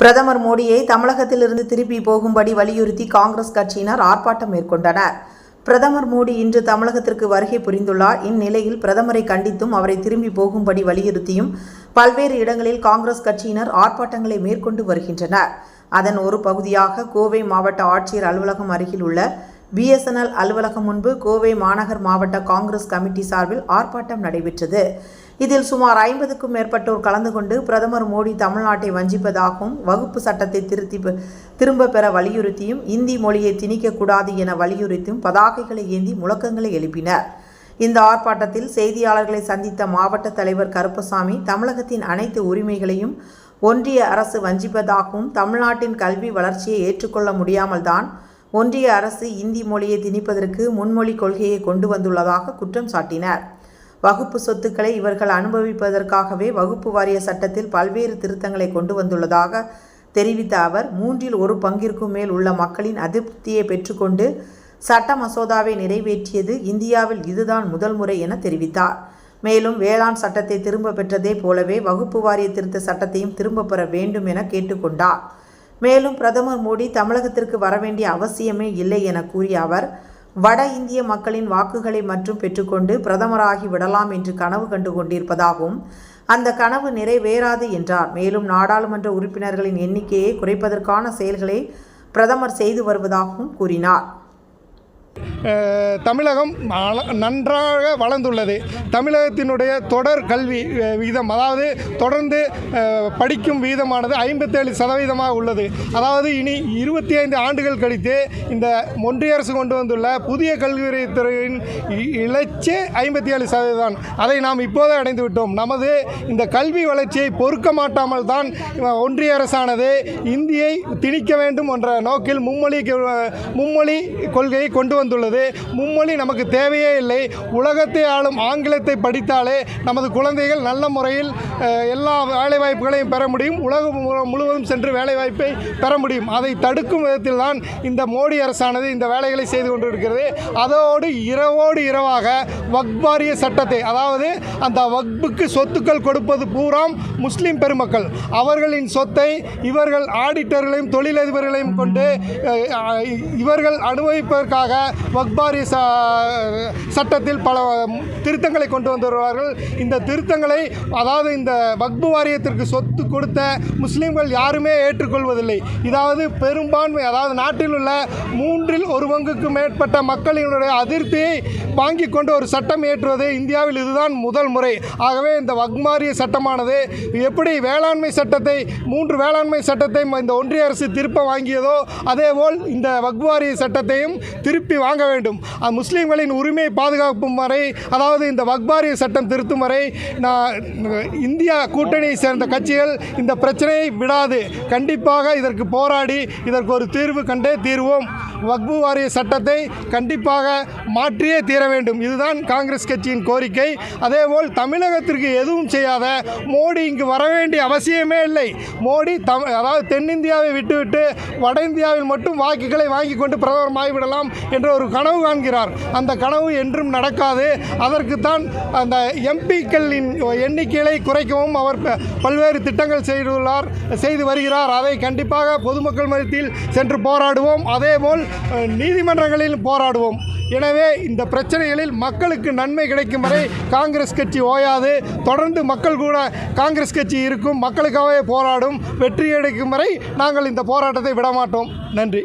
பிரதமர் மோடியை தமிழகத்திலிருந்து திருப்பி போகும்படி வலியுறுத்தி காங்கிரஸ் கட்சியினர் ஆர்ப்பாட்டம் மேற்கொண்டனர். பிரதமர் மோடி இன்று தமிழகத்திற்கு வருகை புரிந்துள்ளார். இந்நிலையில் பிரதமரை கண்டித்தும் அவரை திரும்பி போகும்படி வலியுறுத்தியும் பல்வேறு இடங்களில் காங்கிரஸ் கட்சியினர் ஆர்ப்பாட்டங்களை மேற்கொண்டு வருகின்றனர். அதன் ஒரு பகுதியாக கோவை மாவட்ட ஆட்சியர் அலுவலகம் அருகில் உள்ள பிஎஸ்என்எல் அலுவலகம் முன்பு கோவை மாநகர் மாவட்ட காங்கிரஸ் கமிட்டி சார்பில் ஆர்ப்பாட்டம் நடைபெற்றது. இதில் சுமார் ஐம்பதுக்கும் மேற்பட்டோர் கலந்து கொண்டு பிரதமர் மோடி தமிழ்நாட்டை வஞ்சிப்பதாகவும் வகுப்பு சட்டத்தை திருத்தி பெ- திரும்ப பெற வலியுறுத்தியும் இந்தி மொழியை திணிக்கக்கூடாது என வலியுறுத்தியும் பதாகைகளை ஏந்தி முழக்கங்களை எழுப்பினர். இந்த ஆர்ப்பாட்டத்தில் செய்தியாளர்களை சந்தித்த மாவட்ட தலைவர் கருப்பசாமி தமிழகத்தின் அனைத்து உரிமைகளையும் ஒன்றிய அரசு வஞ்சிப்பதாகவும் தமிழ்நாட்டின் கல்வி வளர்ச்சியை ஏற்றுக்கொள்ள முடியாமல்தான் ஒன்றிய அரசு இந்தி மொழியை திணிப்பதற்கு முன்மொழி கொள்கையை கொண்டு வந்துள்ளதாக குற்றம் சாட்டினர். வகுப்பு சொத்துக்களை இவர்கள் அனுபவிப்பதற்காகவே வகுப்பு வாரிய சட்டத்தில் பல்வேறு திருத்தங்களை கொண்டு வந்துள்ளதாக தெரிவித்த அவர் மூன்றில் ஒரு பங்கிற்கும் மேல் உள்ள மக்களின் அதிருப்தியை பெற்றுக்கொண்டு சட்ட மசோதாவை நிறைவேற்றியது இந்தியாவில் இதுதான் முதல் முறை என தெரிவித்தார். மேலும் வேளாண் சட்டத்தை திரும்ப பெற்றதே போலவே வகுப்பு வாரிய திருத்த சட்டத்தையும் திரும்ப பெற வேண்டும் என கேட்டுக்கொண்டார். மேலும் பிரதமர் மோடி தமிழகத்திற்கு வரவேண்டிய அவசியமே இல்லை என கூறிய அவர் வட இந்திய மக்களின் வாக்குகளை மற்றும் பெற்றுக்கொண்டு பிரதமராகி விடலாம் என்று கனவு கண்டு கொண்டிருப்பதாகவும் அந்த கனவு நிறைவேறாது என்றார். மேலும் நாடாளுமன்ற உறுப்பினர்களின் எண்ணிக்கையை குறைப்பதற்கான செயல்களை பிரதமர் செய்து வருவதாகவும் கூறினார். தமிழகம் நன்றாக வளர்ந்துள்ளது. தமிழகத்தினுடைய தொடர் கல்வி விகிதம் அதாவது தொடர்ந்து படிக்கும் வீதமானது ஐம்பத்தேழு சதவீதமாக உள்ளது. அதாவது இனி இருபத்தி ஐந்து ஆண்டுகள் கழித்து இந்த ஒன்றிய அரசு கொண்டு வந்துள்ள புதிய கல்வித்துறையின் இ- ஐம்பத்தி ஏழு சதவீதம். அதை நாம் இப்போதே அடைந்து விட்டோம். நமது இந்த கல்வி வளர்ச்சியை பொறுக்க மாட்டாமல் தான் ஒன்றிய அரசானது இந்தியை திணிக்க வேண்டும் என்ற நோக்கில் மும்மொழி மும்மொழி கொள்கையை கொண்டு வந்துள்ளது. மும்மொழி நமக்கு தேவையே இல்லை. உலகத்தை ஆளும் ஆங்கிலத்தை படித்தாலே நமது குழந்தைகள் நல்ல முறையில் எல்லா வேலைவாய்ப்புகளையும் பெற முடியும். உலகம் மு- முழுவதும் சென்று வேலைவாய்ப்பை பெற முடியும். அதை தடுக்கும் விதத்தில் தான் இந்த மோடி அரசானது இந்த வேலைகளை செய்து கொண்டிருக்கிறது. அதோடு இரவோடு இரவாக வக்பாரிய சட்டத்தை அதாவது அந்த வக்புக்கு சொத்துக்கள் கொடுப்பது பூராம் முஸ்லீம் பெருமக்கள். அவர்களின் சொத்தை இவர்கள் ஆடிட்டர்களையும் தொழிலதிபர்களையும் கொண்டு இவர்கள் அனுபவிப்பதற்காக வக்பாரி ச சட்டத்தில் பல திருத்தங்களை கொண்டு வந்து வருவார்கள் இந்த திருத்தங்களை அதாவது இந்த வக்பு வாரியத்திற்கு சொத்து கொடுத்த முஸ்லீம்கள் யாருமே ஏற்றுக்கொள்வதில்லை. இதாவது பெரும்பான்மை அதாவது நாட்டில் உள்ள மூன்றில் ஒரு பங்குக்கு மேற்பட்ட மக்களினுடைய அதிருப்தியை வாங்கி கொண்டு ஒரு சட்டம் ஏற்றுவது இந்தியாவில் இதுதான் முதல் முறை. ஆகவே இந்த வக்மாரிய சட்டமானது எப்படி வேளாண்மை சட்டத்தை மூன்று வேளாண்மை சட்டத்தை இந்த ஒன்றிய அரசு திருப்ப வாங்கியதோ அதேபோல் இந்த வக்வாரிய சட்டத்தையும் திருப்பி வாங்க வேண்டும். முஸ்லீம்களின் உரிமையை பாதுகாக்கும் வரை அதாவது இந்த வக்பாரிய சட்டம் திருத்தும் வரை நான் இந்தியா கூட்டணியை சேர்ந்த கட்சிகள் இந்த பிரச்சனையை விடாது. கண்டிப்பாக இதற்கு போராடி இதற்கு ஒரு தீர்வு கண்டே தீர்வோம். வக்பு வாரிய சட்டத்தை கண்டிப்பாக மாற்றியே தீர வேண்டும். இதுதான் காங்கிரஸ் கட்சியின் கோரிக்கை. அதேபோல் தமிழகத்திற்கு எதுவும் செய்யாத மோடி இங்கு வர வேண்டிய அவசியமே இல்லை. மோடி தம் அதாவது தென்னிந்தியாவை விட்டுவிட்டு வட இந்தியாவில் மட்டும் வாக்குகளை வாங்கி கொண்டு பிரதமர் ஆகிவிடலாம் என்ற ஒரு கனவு காண்கிறார். அந்த கனவு என்றும் நடக்காது. அதற்குத்தான் அந்த எம்பிக்களின் எண்ணிக்கையை குறைக்கவும் அவர் பல்வேறு திட்டங்கள் செய்துள்ளார் செய்து வருகிறார். அதை கண்டிப்பாக பொதுமக்கள் மத்தியில் சென்று போராடுவோம். அதேபோல் நீதிமன்றங்களில் போராடுவோம். எனவே இந்த பிரச்சனைகளில் மக்களுக்கு நன்மை கிடைக்கும் வரை காங்கிரஸ் கட்சி ஓயாது. தொடர்ந்து மக்கள் கூட காங்கிரஸ் கட்சி இருக்கும். மக்களுக்காகவே போராடும். வெற்றி கிடைக்கும் வரை நாங்கள் இந்த போராட்டத்தை விடமாட்டோம். நன்றி.